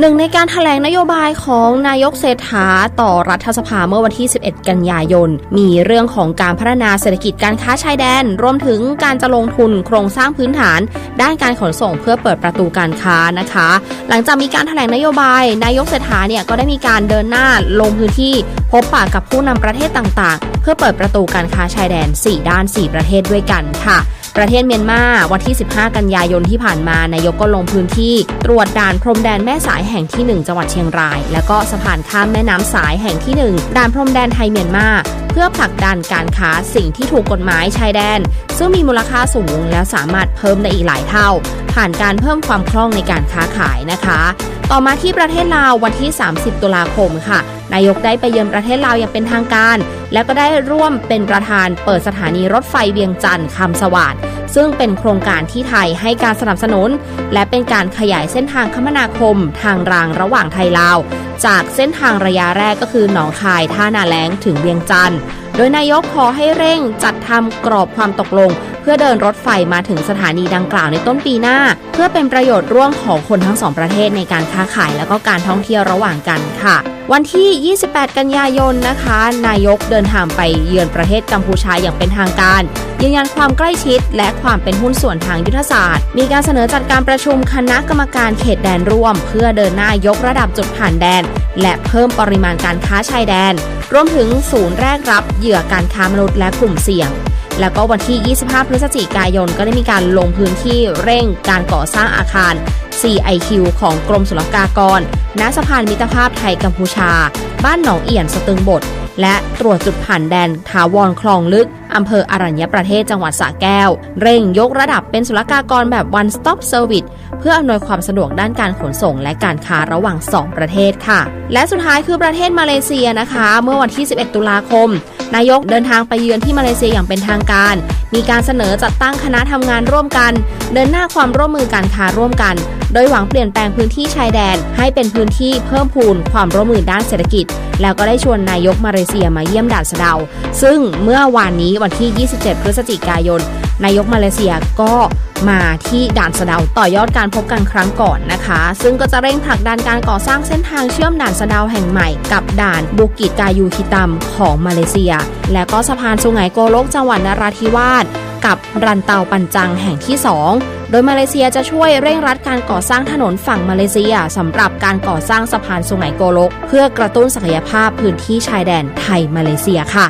หนึ่งในการถแถลงนโยบายของนายกเศรษฐาต่อรัฐสภาเมื่อวันที่ 11 กันยายน มีเรื่องของการพัฒนาเศรษฐกิจการค้าชายแดน รวมถึงการจะลงทุนโครงสร้างพื้นฐาน ด้านการขนส่งเพื่อเปิดประตูการค้านะคะ หลังจากมีการถแถลงนโยบาย นายกเศรษฐาเนี่ยก็ได้มีการเดินหน้าลงพื้นที่ พบปะกับผู้นำประเทศต่างๆ เพื่อเปิดประตูการค้าชายแดน 4 ด้าน 4 ประเทศด้วยกันค่ะ ประเทศเมียนมาวันที่ 15 กันยายนที่ผ่านมานายกก็ลงพื้นที่ ตรวจด่านพรมแดนแม่สายแห่งที่ 1 จังหวัดเชียงราย แล้วก็สะพานข้ามแม่น้ำสายแห่งที่ 1 ด่านพรมแดนไทยเมียนมาเพื่อผลักดันการค้าสิ่งที่ถูกกฎหมายชายแดน ซึ่งมีมูลค่าสูงแล้วสามารถเพิ่มได้อีกหลายเท่า ผ่านการเพิ่มความคล่องในการค้าขายนะคะ ต่อมาที่ประเทศลาววันที่ 30 ตุลาคมค่ะ นายกได้ไปเยือนประเทศลาวอย่างเป็นทางการ แล้วก็ได้ร่วมเป็นประธานเปิดสถานีรถไฟเวียงจันทร์คำสวัสดซึ่งเป็นโครงการที่ไทยให้การสนับสนุน และเป็นการขยายเส้นทางคมนาคมทางรางระหว่างไทยลาว จากเส้นทางระยะแรกก็คือหนองคายท่านาแล้งถึงเวียงจันทร์โดยนายกขอให้เร่งจัดทำกรอบความตกลง เพื่อเดินรถไฟมาถึงสถานีดังกล่าวในต้นปีหน้า เพื่อเป็นประโยชน์ร่วมของคนทั้งสองประเทศในการค้าขายและก็การท่องเที่ยวระหว่างกันค่ะ วันที่ 28 กันยายนนะคะ นายกเดินทางไปเยือนประเทศกัมพูชาอย่างเป็นทางการ ยืนยันความใกล้ชิด และความเป็นหุ้นส่วนทางยุทธศาสตร์ มีการเสนอจัดการประชุมคณะกรรมการเขตแดนร่วม เพื่อเดินหน้ายกระดับจุดผ่านแดน และเพิ่มปริมาณการค้าชายแดน รวมถึงศูนย์แรกรับเหยื่อการค้ามนุษย์และกลุ่มเสี่ยงแล้วก็วันที่ 25 พฤศจิกายน ก็ได้มีการลงพื้นที่เร่งการก่อสร้างอาคาร CIQ ของกรมศุลกากร ณ สะพานมิตรภาพไทยกัมพูชา บ้านหนองเอี่ยนสตึงบท และตรวจจุดผ่านแดนถาวรคลองลึก อำเภออรัญญประเทศจังหวัดสระแก้ว เร่งยกระดับเป็นศุลกากรแบบ one stop service เพื่ออำนวยความสะดวกด้านการขนส่ง และการค้าระหว่าง 2 ประเทศค่ะ และสุดท้ายคือประเทศมาเลเซียนะคะ เมื่อวันที่ 11 ตุลาคม นายกเดินทางไปเยือนที่มาเลเซียอย่างเป็นทางการ มีการเสนอจัดตั้งคณะทำงานร่วมกัน เดินหน้าความร่วมมือการค้าร่วมกัน โดยหวังเปลี่ยนแปลงพื้นที่ชายแดน ให้เป็นพื้นที่เพิ่มพูนความร่วมมือด้านเศรษฐกิจ แล้วก็ได้ชวนนายกมาเลเซียมาเยี่ยมด่านสะเดา ซึ่งเมื่อวานนี้วันที่ 27 พฤศจิกายน นายกมาเลเซียก็มาที่ด่านสะเดาต่อยอดการพบกันครั้งก่อนนะคะ ซึ่งก็จะเร่งผลักดันการก่อสร้างเส้นทางเชื่อมด่านสะเดาแห่งใหม่กับด่านบุกิจกายูฮิตัมของมาเลเซีย และก็สะพานสุไหงโกลกจังหวัดนราธิวาส กับรันเตาปันจังแห่งที่ 2 โดยมาเลเซียจะช่วยเร่งรัดการก่อสร้างถนนฝั่งมาเลเซียสำหรับการก่อสร้างสะพานสุไหงโกลก เพื่อกระตุ้นศักยภาพพื้นที่ชายแดนไทยมาเลเซียค่ะ